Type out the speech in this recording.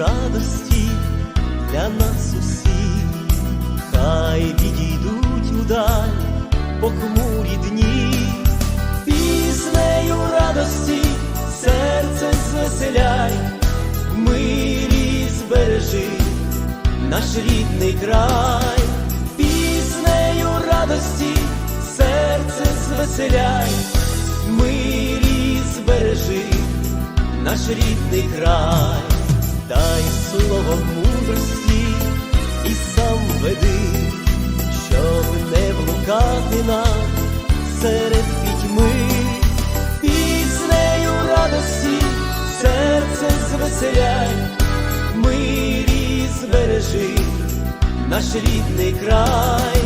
радості для нас усіх, хай відійдуть удаль похмурі дні, піснею радості серце звеселяй, в мирі збережи наш рідний край, піснею радості серце звеселяй, в мирі збережи наш рідний край, нам серед пітьми, піснею радості серце звеселяй, мирі збережи наш рідний край,